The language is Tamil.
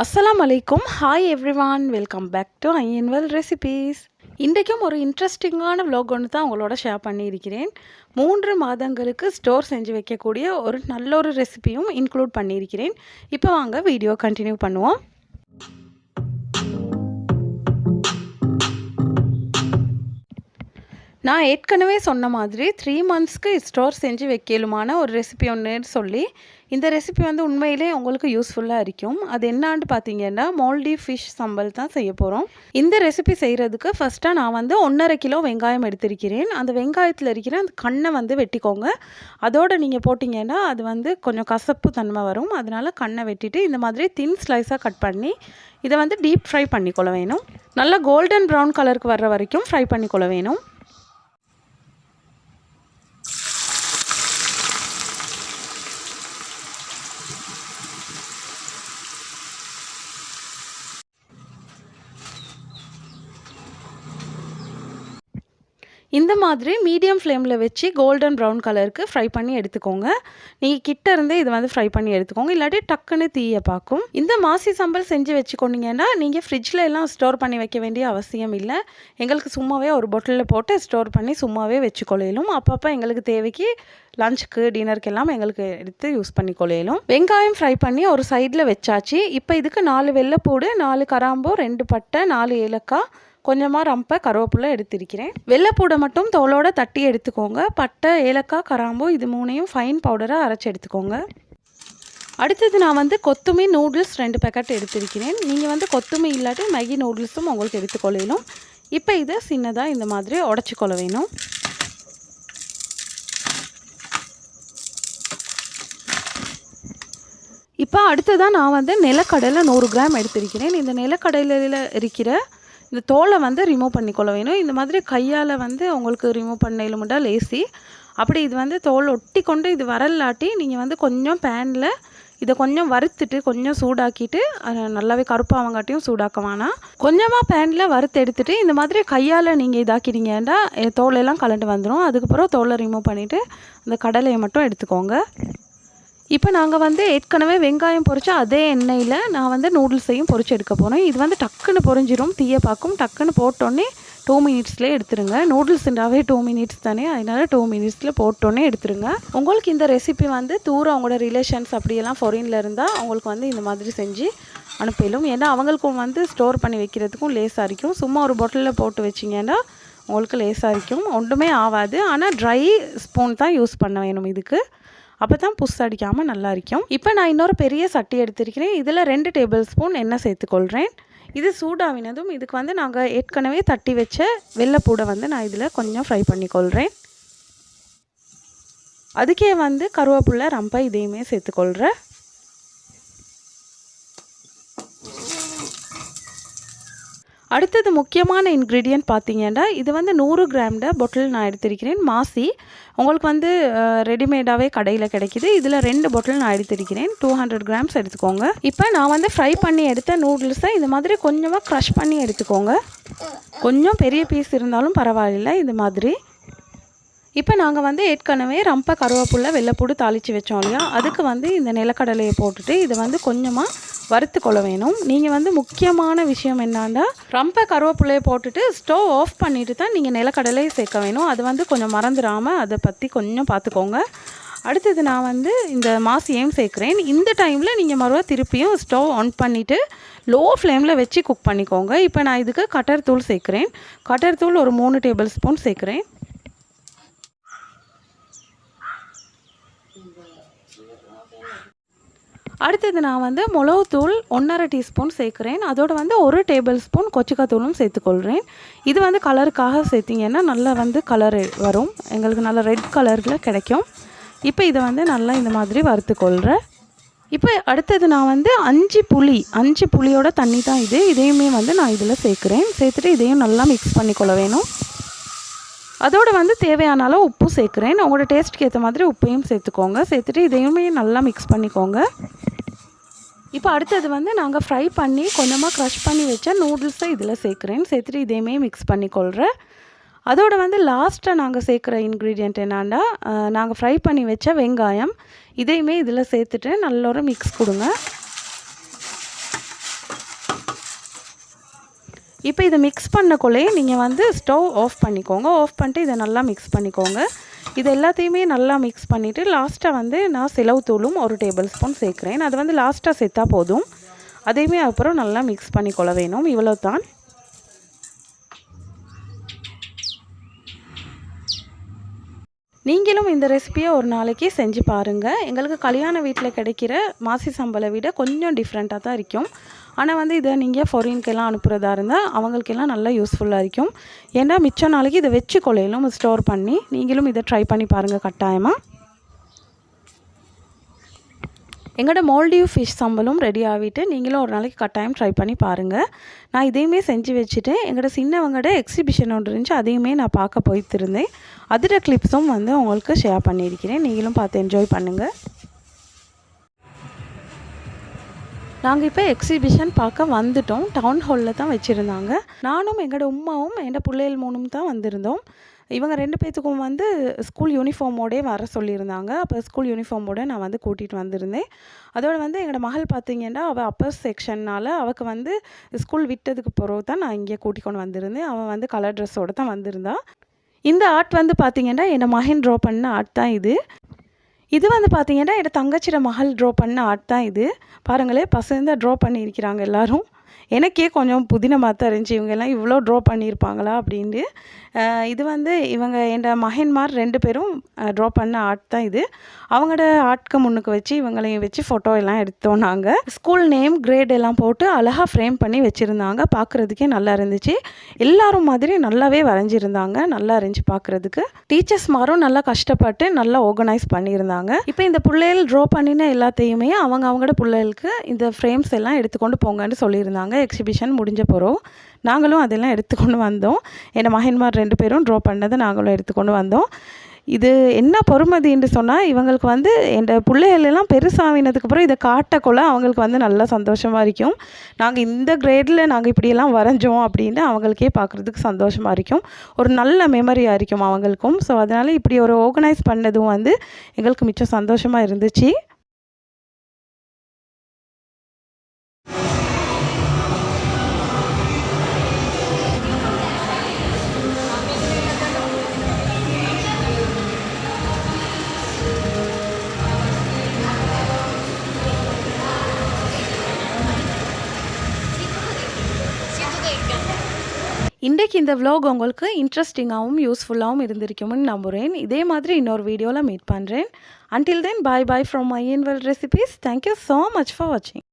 அஸ்ஸலாம் அலைக்கும். Hi everyone welcome back to Inwell recipes இன்றைக்கும் ஒரு இன்ட்ரெஸ்டிங்கான விலாக் ஒன்று தான் உங்களோட ஷேர் பண்ணியிருக்கிறேன். மூன்று மாதங்களுக்கு ஸ்டோர் செஞ்சு வைக்கக்கூடிய ஒரு நல்ல ஒரு ரெசிபியும் இன்க்ளூட் பண்ணியிருக்கிறேன். இப்போ வாங்க வீடியோ கண்டினியூ பண்ணுவோம். நான் ஏற்கனவே சொன்ன மாதிரி த்ரீ மந்த்ஸ்க்கு ஸ்டோர் செஞ்சு வைக்கலுமான ஒரு ரெசிபி ஒன்று சொல்லி இந்த ரெசிபி வந்து உண்மையிலே உங்களுக்கு யூஸ்ஃபுல்லாக இருக்கும். அது என்னான்னு பார்த்தீங்கன்னா மோல்டி ஃபிஷ் சம்பல் தான் செய்ய போகிறோம் இந்த ரெசிபி செய்கிறதுக்கு ஃபஸ்ட்டாக நான் வந்து ஒன்றரை கிலோ வெங்காயம் எடுத்திருக்கிறேன். அந்த வெங்காயத்தில் இருக்கிற அந்த கண்ணை வந்து வெட்டிக்கோங்க. அதோடு நீங்கள் போட்டிங்கன்னா அது வந்து கொஞ்சம் கசப்பு தன்மை வரும். அதனால் கண்ணை வெட்டிட்டு இந்த மாதிரி தின் ஸ்லைஸாக கட் பண்ணி இதை வந்து டீப் ஃப்ரை பண்ணிக்கொள்ள வேணும். நல்லா கோல்டன் ப்ரௌன் கலருக்கு வர்ற வரைக்கும் ஃப்ரை பண்ணிக்கொள்ள வேணும். இந்த மாதிரி மீடியம் ஃப்ளேமில் வச்சு கோல்டன் ப்ரௌன் கலருக்கு ஃப்ரை பண்ணி எடுத்துக்கோங்க. நீங்கள் கிட்ட இருந்தே இது வந்து ஃப்ரை பண்ணி எடுத்துக்கோங்க. இல்லாட்டி டக்குன்னு தீயை பார்க்கும். இந்த மாசி சம்பல் செஞ்சு வச்சுக்கொண்டீங்கன்னா நீங்கள் ஃப்ரிட்ஜில் எல்லாம் ஸ்டோர் பண்ணி வைக்க வேண்டிய அவசியம் இல்லை. எங்களுக்கு சும்மாவே ஒரு பொட்டிலில் போட்டு ஸ்டோர் பண்ணி சும்மாவே வச்சுக்கொள்ளையிலும் அப்பப்போ எங்களுக்கு தேவைக்கு லஞ்சுக்கு டின்னருக்கு எல்லாம் எங்களுக்கு எடுத்து யூஸ் பண்ணி கொள்ளையிலும் வெங்காயம் ஃப்ரை பண்ணி ஒரு சைடில் வச்சாச்சு. இப்போ இதுக்கு நாலு வெள்ளைப்பூடு நாலு கராம்போ ரெண்டு பட்டை நாலு ஏலக்காய் கொஞ்சமாக ரம்பை கருவேப்பிலை எடுத்திருக்கிறேன். வெள்ளைப்பூடை மட்டும் தோலோட தட்டி எடுத்துக்கோங்க. பட்டை ஏலக்காய் கராம்பு இது மூணையும் ஃபைன் பவுடராக அரைச்சி எடுத்துக்கோங்க. அடுத்தது நான் வந்து கொத்துமி நூடுல்ஸ் ரெண்டு பேக்கெட் எடுத்திருக்கிறேன். நீங்கள் வந்து கொத்துமி இல்லாட்டி மேகி நூடுல்ஸும் உங்களுக்கு எடுத்துக்கொள்ளணும் இப்போ இதை சின்னதாக இந்த மாதிரி உடச்சிக்கொள்ள வேணும். இப்போ அடுத்ததாக நான் வந்து நிலக்கடலை நூறு கிராம் எடுத்திருக்கிறேன். இந்த நிலக்கடலையில் இருக்கிற இந்த தோலை வந்து ரிமூவ் பண்ணிக்கொள்ள வேணும். இந்த மாதிரி கையால் வந்து உங்களுக்கு ரிமூவ் பண்ணலுமுண்டா லேசி. அப்படி இது வந்து தோல் ஒட்டி கொண்டு இது வரலாட்டி நீங்கள் வந்து கொஞ்சம் பேனில் இதை கொஞ்சம் வறுத்துட்டு கொஞ்சம் சூடாக்கிட்டு நல்லாவே கருப்பாவங்காட்டியும் சூடாக்க வேணாம். கொஞ்சமாக பேனில் வறுத்து எடுத்துகிட்டு இந்த மாதிரி கையால் நீங்கள் இதாக்கிட்டீங்கன்னா தோலெல்லாம் கலண்டு வந்துடும் அதுக்கப்புறம் தோலை ரிமூவ் பண்ணிவிட்டு அந்த கடலையை மட்டும் எடுத்துக்கோங்க. இப்போ நாங்கள் வந்து ஏற்கனவே வெங்காயம் பொறிச்சு அதே எண்ணெயில் நான் வந்து நூடுல்ஸையும் பொறிச்சு எடுக்க போகிறேன் இது வந்து டக்குன்னு பொறிஞ்சிரும் தீயை பார்க்கும். டக்குன்னு போட்டோன்னே டூ மினிட்ஸ்லேயே எடுத்துருங்க. நூடுல்ஸ்ன்றாவே டூ மினிட்ஸ் தானே. அதனால் டூ மினிட்ஸில் போட்டோன்னே எடுத்துருங்க. உங்களுக்கு இந்த ரெசிபி வந்து தூரம் அவங்களோட ரிலேஷன்ஸ் அப்படியெல்லாம் ஃபாரினில் இருந்தால் அவங்களுக்கு வந்து இந்த மாதிரி செஞ்சு அனுப்பிடும் ஏன்னா அவங்களுக்கும் வந்து ஸ்டோர் பண்ணி வைக்கிறதுக்கும் லேஸாக இருக்கும் சும்மா ஒரு பாட்டிலில் போட்டு வச்சிங்கன்னா உங்களுக்கு லேஸாக இருக்கும் ஒன்றுமே ஆகாது ஆனால் ட்ரை ஸ்பூன் தான் யூஸ் பண்ண வேணும் இதுக்கு. அப்போ தான் புஸ் அடிக்காமல் நல்லா இருக்கும். இப்போ நான் இன்னொரு பெரிய சட்டி எடுத்திருக்கிறேன். இதில் ரெண்டு டேபிள் ஸ்பூன் எண்ணெய் சேர்த்துக்கொள்கிறேன் இது சூடாவினதும் இதுக்கு வந்து நாங்கள் ஏற்கனவே தட்டி வச்ச வெள்ளைப்பூடை வந்து நான் இதில் கொஞ்சம் ஃப்ரை பண்ணிக்கொள்கிறேன் அதுக்கே வந்து கருவேப்பிலை ரம்பை இதையுமே சேர்த்துக்கொள்கிறேன் அடுத்தது முக்கியமான இன்க்ரீடியன்ட் பார்த்தீங்கன்னா இது வந்து நூறு கிராம்ட பொட்டில் நான் எடுத்திருக்கிறேன். மாசி உங்களுக்கு வந்து ரெடிமேடாகவே கடையில் கிடைக்கிது. இதில் ரெண்டு பொட்டில் நான் எடுத்திருக்கிறேன். டூ ஹண்ட்ரட் கிராம்ஸ் எடுத்துக்கோங்க. இப்போ நான் வந்து ஃப்ரை பண்ணி எடுத்த நூடுல்ஸை இது மாதிரி கொஞ்சமாக க்ரஷ் பண்ணி எடுத்துக்கோங்க. கொஞ்சம் பெரிய பீஸ் இருந்தாலும் பரவாயில்ல இது மாதிரி. இப்போ நாங்கள் வந்து ஏற்கனவே ரம்ப கருவேப்புள்ள வெள்ளைப்பூடு தாளித்து வச்சோம் இல்லையா? அதுக்கு வந்து இந்த நிலக்கடலையை போட்டுட்டு இதை வந்து கொஞ்சமாக வறுத்து கொள்ள வேணும். நீங்கள் வந்து முக்கியமான விஷயம் என்னான்னா ரொம்ப கருவேப்பிள்ளையை போட்டுட்டு ஸ்டவ் ஆஃப் பண்ணிட்டு தான் நீங்கள் நிலக்கடலையை சேர்க்க வேணும். அது வந்து கொஞ்சம் மறந்துடாமல் அதை பற்றி கொஞ்சம் பார்த்துக்கோங்க. அடுத்தது நான் வந்து இந்த மாசியையும் சேர்க்குறேன். இந்த டைமில் நீங்கள் மறுவா திருப்பியும் ஸ்டவ் ஆன் பண்ணிவிட்டு லோ ஃப்ளேமில் வச்சு குக் பண்ணிக்கோங்க. இப்போ நான் இதுக்கு கட்டர் தூள் சேர்க்குறேன். கட்டர் தூள் ஒரு மூணு டேபிள் ஸ்பூன் சேர்க்குறேன். அடுத்தது நான் வந்து மிளகுத்தூள் ஒன்றரை டீஸ்பூன் சேர்க்குறேன். அதோட வந்து ஒரு டேபிள் ஸ்பூன் கொச்சிக்காத்தூளும் சேர்த்துக்கொள்கிறேன் இது வந்து கலருக்காக சேர்த்திங்கன்னா நல்லா வந்து கலர் வரும். எங்களுக்கு நல்ல ரெட் கலரில் கிடைக்கும். இப்போ இதை வந்து நல்லா இந்த மாதிரி வறுத்துக்கொள்கிறேன் இப்போ அடுத்தது நான் வந்து அஞ்சு புளி அஞ்சு புளியோட தண்ணி தான் இது. இதையுமே வந்து நான் இதில் சேர்க்குறேன். சேர்த்துட்டு இதையும் நல்லா மிக்ஸ் பண்ணிக்கொள்ள வேணும். அதோடு வந்து தேவையான அளவு உப்பு சேர்க்குறேன். உங்களோட டேஸ்ட்டுக்கு ஏற்ற மாதிரி உப்பையும் சேர்த்துக்கோங்க. சேர்த்துட்டு இதையுமே நல்லா மிக்ஸ் பண்ணிக்கோங்க. இப்போ அடுத்தது வந்து நாங்கள் ஃப்ரை பண்ணி கொஞ்சமாக க்ரஷ் பண்ணி வச்ச நூடுல்ஸை இதில் சேர்க்குறேன். சேர்த்துட்டு இதையுமே மிக்ஸ் பண்ணி கொள்கிறேன் அதோடு வந்து லாஸ்ட்டாக நாங்கள் சேர்க்குற இன்க்ரீடியண்ட் என்னான்னா நாங்கள் ஃப்ரை பண்ணி வச்ச வெங்காயம். இதையுமே இதில் சேர்த்துட்டு நல்ல ஒரு மிக்ஸ் கொடுங்க. இப்போ இதை மிக்ஸ் பண்ணக்குள்ளேயே நீங்கள் வந்து ஸ்டவ் ஆஃப் பண்ணிக்கோங்க. ஆஃப் பண்ணிட்டு இதை நல்லா மிக்ஸ் பண்ணிக்கோங்க. இது எல்லாத்தையுமே நல்லா மிக்ஸ் பண்ணிவிட்டு லாஸ்ட்டாக வந்து நான் சிலவு தூளும் ஒரு டேபிள் ஸ்பூன் சேர்க்குறேன். அது வந்து லாஸ்ட்டாக சேர்த்தா போதும். அதையுமே அப்புறம் நல்லா மிக்ஸ் பண்ணி கொள்ள வேணும். இவ்வளோ தான் நீங்களும் இந்த ரெசிபியை ஒரு நாளைக்கு செஞ்சு பாருங்கள் எங்களுக்கு கல்யாண வீட்டில் கிடைக்கிற மாசி சம்பளை விட கொஞ்சம் டிஃப்ரெண்ட்டாக தான் இருக்கும். ஆனால் வந்து இதை நீங்கள் ஃபாரின்க்கெல்லாம் அனுப்புகிறதா இருந்தால் அவங்களுக்கெல்லாம் நல்லா யூஸ்ஃபுல்லாக இருக்கும். ஏன்னா மிச்ச நாளைக்கு இதை வச்சு கொள்ளையிலும் ஸ்டோர் பண்ணி நீங்களும் இதை ட்ரை பண்ணி பாருங்கள் கட்டாயமாக எங்களோட மோல்டியூ ஃபிஷ் சம்பலும் ரெடி ஆகிட்டு நீங்களும் ஒரு நாளைக்கு கட்டாயம் ட்ரை பண்ணி பாருங்கள் நான் இதையுமே செஞ்சு வச்சுட்டு எங்களோட சின்னவங்களோட எக்ஸிபிஷன் ஒன்று இருந்துச்சு. அதையுமே நான் பார்க்க போய்த்திருந்தேன். அதோட கிளிப்ஸும் வந்து உங்களுக்கு ஷேர் பண்ணியிருக்கிறேன். நீங்களும் பார்த்து என்ஜாய் பண்ணுங்கள் நாங்கள் இப்போ எக்ஸிபிஷன் பார்க்க வந்துட்டோம். டவுன் ஹாலில் தான் வச்சுருந்தாங்க. நானும் எங்களோட உமாவும் எங்கள் பிள்ளைகள் மூணும் தான் வந்திருந்தோம். இவங்க ரெண்டு பேர்த்துக்கும் வந்து ஸ்கூல் யூனிஃபார்மோடே வர சொல்லியிருந்தாங்க. அப்போ ஸ்கூல் யூனிஃபார்மோட நான் வந்து கூட்டிகிட்டு வந்திருந்தேன். அதோடு வந்து எங்களோட மகள் பார்த்தீங்கன்னா அவள் அப்பர் செக்ஷன்னால் அவளுக்கு வந்து ஸ்கூல் விட்டதுக்கு பிறகு தான் நான் இங்கே கூட்டிக்கொண்டு வந்திருந்தேன். அவன் வந்து கலர் ட்ரெஸ்ஸோடு தான் வந்திருந்தான் இந்த ஆர்ட் வந்து பார்த்தீங்கன்னா என்னை மகன் ட்ரா பண்ண ஆர்ட் தான் இது. இது வந்து பார்த்தீங்கன்னா என்னோட தங்கச்சியோட மகள் ட்ரா பண்ண ஆர்ட் தான் இது. பாருங்களே பசங்க ட்ரா பண்ணியிருக்கிறாங்க எல்லோரும். எனக்கே கொஞ்சம் புதினமாக தான் இருந்துச்சு. இவங்கெல்லாம் இவ்வளோ ட்ரா பண்ணியிருப்பாங்களா அப்படின்ட்டு. இது வந்து இவங்க என் மகன்மார் ரெண்டு பேரும் ட்ரா பண்ண ஆர்ட் தான் இது. அவங்களோட ஆர்ட்க்கு முன்னுக்கு வச்சு இவங்களையும் வச்சு ஃபோட்டோ எல்லாம் எடுத்தோம் நாங்கள் ஸ்கூல் நேம் கிரேட் எல்லாம் போட்டு அழகாக ஃப்ரேம் பண்ணி வச்சுருந்தாங்க. பார்க்குறதுக்கே நல்லா இருந்துச்சு. எல்லாரும் மாதிரி நல்லாவே வரைஞ்சிருந்தாங்க. நல்லா இருந்துச்சு பார்க்குறதுக்கு டீச்சர்ஸ் மாரும் நல்லா கஷ்டப்பட்டு நல்லா ஆர்கனைஸ் பண்ணியிருந்தாங்க இப்போ இந்த பிள்ளைகள் ட்ரா பண்ணின எல்லாத்தையுமே அவங்க அவங்களோட பிள்ளைகளுக்கு இந்த ஃப்ரேம்ஸ் எல்லாம் எடுத்துக்கொண்டு போங்கன்னு சொல்லியிருந்தாங்க. எக்ஸிபிஷன் முடிஞ்ச போகிறோம் நாங்களும் அதெல்லாம் எடுத்துக்கொண்டு வந்தோம். என் மகன்மார் ரெண்டு பேரும் ட்ரா பண்ணதை நாங்களும் எடுத்துக்கொண்டு வந்தோம். இது என்ன பொறுமதின்னு சொன்னால் இவங்களுக்கு வந்து என் பிள்ளைகள் எல்லாம் அப்புறம் இதை காட்டக்குள்ள அவங்களுக்கு வந்து நல்லா சந்தோஷமாக இருக்கும். நாங்கள் இந்த கிரேடில் நாங்கள் இப்படியெல்லாம் வரைஞ்சோம் அப்படின்னு அவங்களுக்கே பார்க்குறதுக்கு சந்தோஷமாக இருக்கும். ஒரு நல்ல மெமரியாக இருக்கும் அவங்களுக்கும். ஸோ அதனால் இப்படி ஒரு ஆர்கனைஸ் பண்ணதும் வந்து எங்களுக்கு மிச்சம் சந்தோஷமாக இருந்துச்சு. இன்றைக்கு இந்த விலாக் உங்களுக்கு இன்ட்ரெஸ்டிங்காகவும் யூஸ்ஃபுல்லாகவும் இருந்திருக்கும்னு நம்புகிறேன் இதே மாதிரி இன்னொரு வீடியோவில் மீட் பண்ணுறேன் until then bye bye from my Inwell recipes thank you so much for வாட்சிங்